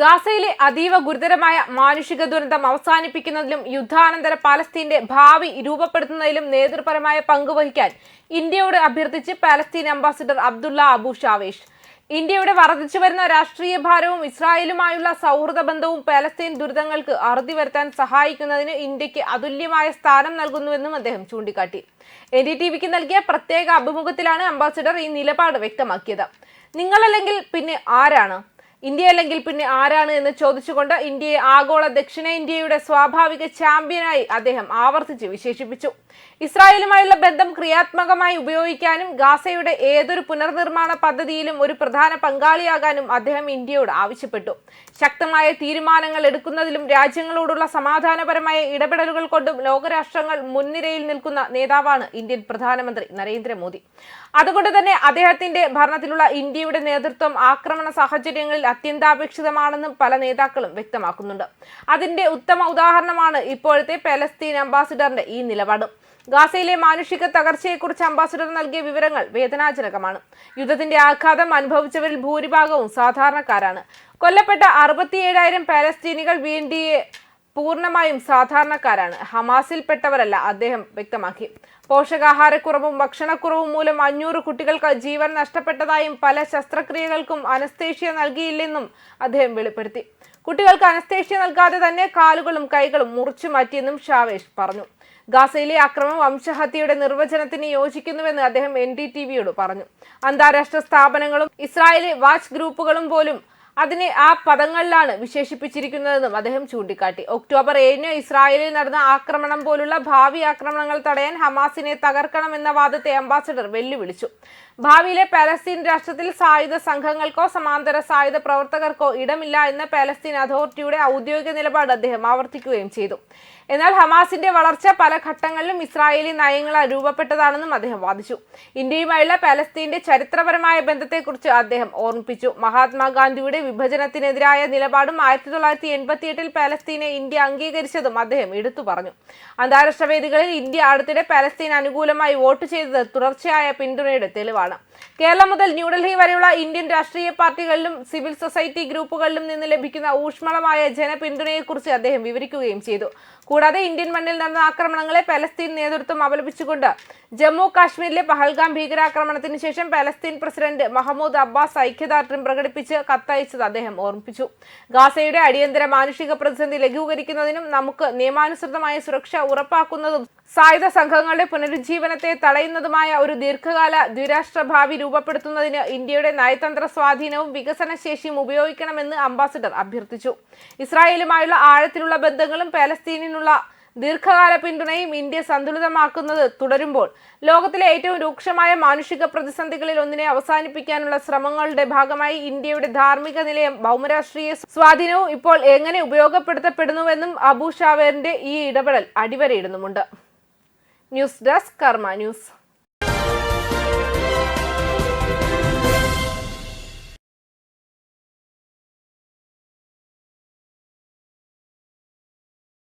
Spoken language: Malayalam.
ഗാസയിലെ അതീവ ഗുരുതരമായ മാനുഷിക ദുരന്തം അവസാനിപ്പിക്കുന്നതിലും യുദ്ധാനന്തര പാലസ്തീന്റെ ഭാവി രൂപപ്പെടുത്തുന്നതിലും നേതൃപരമായ പങ്കുവഹിക്കാൻ ഇന്ത്യയോട് അഭ്യർത്ഥിച്ച് Palestine ambassador Abdullah Abu Shawesh. ഇന്ത്യയുടെ വർദ്ധിച്ചു വരുന്ന രാഷ്ട്രീയ ഭാരവും ഇസ്രായേലുമായുള്ള സൗഹൃദ ബന്ധവും പാലസ്തീൻ ദുരിതങ്ങൾക്ക് അറുതി വരുത്താൻ സഹായിക്കുന്നതിന് ഇന്ത്യയ്ക്ക് അതുല്യമായ സ്ഥാനം നൽകുന്നുവെന്നും അദ്ദേഹം ചൂണ്ടിക്കാട്ടി. എൻ ഡി ടി വിക്ക് നൽകിയ പ്രത്യേക അഭിമുഖത്തിലാണ് അംബാസിഡർ ഈ നിലപാട് വ്യക്തമാക്കിയത്. നിങ്ങളല്ലെങ്കിൽ പിന്നെ ആരാണ്? ഇന്ത്യ അല്ലെങ്കിൽ പിന്നെ ആരാണ് എന്ന് ചോദിച്ചുകൊണ്ട് ഇന്ത്യയെ ആഗോള ദക്ഷിണേന്ത്യയുടെ സ്വാഭാവിക ചാമ്പ്യനായി അദ്ദേഹം ആവർത്തിച്ച് വിശേഷിപ്പിച്ചു. ഇസ്രായേലുമായുള്ള ബന്ധം ക്രിയാത്മകമായി ഉപയോഗിക്കാനും ഗാസയുടെ ഏതൊരു പുനർനിർമ്മാണ പദ്ധതിയിലും ഒരു പ്രധാന പങ്കാളിയാകാനും അദ്ദേഹം ഇന്ത്യയോട് ആവശ്യപ്പെട്ടു. ശക്തമായ തീരുമാനങ്ങൾ എടുക്കുന്നതിലും രാജ്യങ്ങളോടുള്ള സമാധാനപരമായ ഇടപെടലുകൾ കൊണ്ടും ലോകരാഷ്ട്രങ്ങൾ മുൻനിരയിൽ നിൽക്കുന്ന നേതാവാണ് ഇന്ത്യൻ പ്രധാനമന്ത്രി നരേന്ദ്രമോദി. അതുകൊണ്ട് തന്നെ അദ്ദേഹത്തിന്റെ ഭരണത്തിലുള്ള ഇന്ത്യയുടെ നേതൃത്വം ആക്രമണ സാഹചര്യങ്ങളിൽ അത്യന്താപേക്ഷിതമാണെന്നും പല നേതാക്കളും വ്യക്തമാക്കുന്നുണ്ട്. അതിന്റെ ഉത്തമ ഉദാഹരണമാണ് ഇപ്പോഴത്തെ പലസ്തീൻ അംബാസിഡറിന്റെ ഈ നിലപാട്. ഗാസയിലെ മാനുഷിക തകർച്ചയെക്കുറിച്ച് അംബാസിഡർ നൽകിയ വിവരങ്ങൾ വേദനാജനകമാണ്. യുദ്ധത്തിന്റെ ആഘാതം അനുഭവിച്ചവരിൽ ഭൂരിഭാഗവും സാധാരണക്കാരാണ്. കൊല്ലപ്പെട്ട അറുപത്തിയേഴായിരം പാലസ്തീനികൾ വി എൻ ഡി എ പൂർണമായും സാധാരണക്കാരാണ്. ഹമാസിൽപ്പെട്ടവരല്ല അദ്ദേഹം വ്യക്തമാക്കി. പോഷകാഹാരക്കുറവും ഭക്ഷണക്കുറവും മൂലം അഞ്ഞൂറ് കുട്ടികൾക്ക് ജീവൻ നഷ്ടപ്പെട്ടതായും പല ശസ്ത്രക്രിയകൾക്കും അനസ്തേഷ്യ നൽകിയില്ലെന്നും അദ്ദേഹം വെളിപ്പെടുത്തി. കുട്ടികൾക്ക് അനസ്തേഷ്യ നൽകാതെ തന്നെ കാലുകളും കൈകളും മുറിച്ചു മാറ്റിയെന്നും ഷാവേഷ് പറഞ്ഞു. ഗാസയിലെ അക്രമം വംശഹത്യയുടെ നിർവചനത്തിന് യോജിക്കുന്നുവെന്ന് അദ്ദേഹം എൻ ഡി ടി വിയോട് പറഞ്ഞു. അന്താരാഷ്ട്ര സ്ഥാപനങ്ങളും ഇസ്രായേലി വാച്ച് ഗ്രൂപ്പുകളും പോലും അതിനെ ആ പദങ്ങളിലാണ് വിശേഷിപ്പിച്ചിരിക്കുന്നതെന്നും അദ്ദേഹം ചൂണ്ടിക്കാട്ടി. ഒക്ടോബർ ഏഴിന് ഇസ്രായേലിൽ നടന്ന ആക്രമണം പോലുള്ള ഭാവി ആക്രമണങ്ങൾ തടയാൻ ഹമാസിനെ തകർക്കണമെന്ന വാദത്തെ അംബാസഡർ വെല്ലുവിളിച്ചു. ഭാവിയിലെ പാലസ്തീൻ രാഷ്ട്രത്തിൽ സായുധ സംഘങ്ങൾക്കോ സമാന്തര സായുധ പ്രവർത്തകർക്കോ ഇടമില്ല എന്ന പാലസ്തീൻ അതോറിറ്റിയുടെ ഔദ്യോഗിക നിലപാട് അദ്ദേഹം ആവർത്തിക്കുകയും ചെയ്തു. എന്നാൽ ഹമാസിന്റെ വളർച്ച പല ഘട്ടങ്ങളിലും ഇസ്രായേലി നയങ്ങളാൽ രൂപപ്പെട്ടതാണെന്നും അദ്ദേഹം വാദിച്ചു. ഇന്ത്യയുമായുള്ള പാലസ്തീന്റെ ചരിത്രപരമായ ബന്ധത്തെക്കുറിച്ച് അദ്ദേഹം ഓർമ്മിപ്പിച്ചു. മഹാത്മാഗാന്ധിയുടെ വിഭജനത്തിനെതിരായ നിലപാടും ആയിരത്തി തൊള്ളായിരത്തി പാലസ്തീനെ ഇന്ത്യ അംഗീകരിച്ചതും അദ്ദേഹം എടുത്തു പറഞ്ഞു. അന്താരാഷ്ട്ര വേദികളിൽ ഇന്ത്യ അടുത്തിടെ പാലസ്തീൻ അനുകൂലമായി വോട്ട് ചെയ്തത് തുടർച്ചയായ പിന്തുണയുടെ തെളിവാണ്. കേരളം മുതൽ ന്യൂഡൽഹി വരെയുള്ള ഇന്ത്യൻ രാഷ്ട്രീയ പാർട്ടികളിലും സിവിൽ സൊസൈറ്റി ഗ്രൂപ്പുകളിലും നിന്ന് ലഭിക്കുന്ന ഊഷ്മളമായ ജനപിന്തുണയെക്കുറിച്ച് അദ്ദേഹം വിവരിക്കുകയും ചെയ്തു. കൂടാതെ ഇന്ത്യൻ മണ്ണിൽ നടന്ന ആക്രമണങ്ങളെ പലസ്തീൻ നേതൃത്വം അപലപിച്ചുകൊണ്ട് ജമ്മു കാശ്മീരിലെ പഹൽഗാം ഭീകരാക്രമണത്തിന് ശേഷം പലസ്തീൻ പ്രസിഡന്റ് മഹമ്മൂദ് അബ്ബാസ് ഐക്യദാർഢ്യം പ്രകടിപ്പിച്ച് കത്തയച്ചത് അദ്ദേഹം ഓർമ്മിപ്പിച്ചു. ഗാസയുടെ അടിയന്തര മാനുഷിക പ്രതിസന്ധി ലഘൂകരിക്കുന്നതിനും നമുക്ക് നിയമാനുസൃതമായ സുരക്ഷ ഉറപ്പാക്കുന്നതും സായുധ സംഘങ്ങളുടെ പുനരുജ്ജീവനത്തെ തടയുന്നതുമായ ഒരു ദീർഘകാല ദ്വിരാഷ്ട്ര ഭാവി രൂപപ്പെടുത്തുന്നതിന് ഇന്ത്യയുടെ നയതന്ത്ര സ്വാധീനവും വികസന ശേഷിയും ഉപയോഗിക്കണമെന്ന് അംബാസിഡർ അഭ്യർത്ഥിച്ചു. ഇസ്രായേലുമായുള്ള ആഴത്തിലുള്ള ബന്ധങ്ങളും പാലസ്തീനിനുള്ള ദീർഘകാല പിന്തുണയും ഇന്ത്യ സന്തുലിതമാക്കുന്നത് തുടരുമ്പോൾ ലോകത്തിലെ ഏറ്റവും രൂക്ഷമായ മാനുഷിക പ്രതിസന്ധികളിൽ ഒന്നിനെ അവസാനിപ്പിക്കാനുള്ള ശ്രമങ്ങളുടെ ഭാഗമായി ഇന്ത്യയുടെ ധാർമ്മിക നിലയം ഭൗമരാഷ്ട്രീയ സ്വാധീനവും ഇപ്പോൾ എങ്ങനെ ഉപയോഗപ്പെടുത്തപ്പെടുന്നുവെന്നും അബു ഷാവേറിന്റെ ഈ ഇടപെടൽ അടിവരയിടുന്നുമുണ്ട്. News desk Karma news.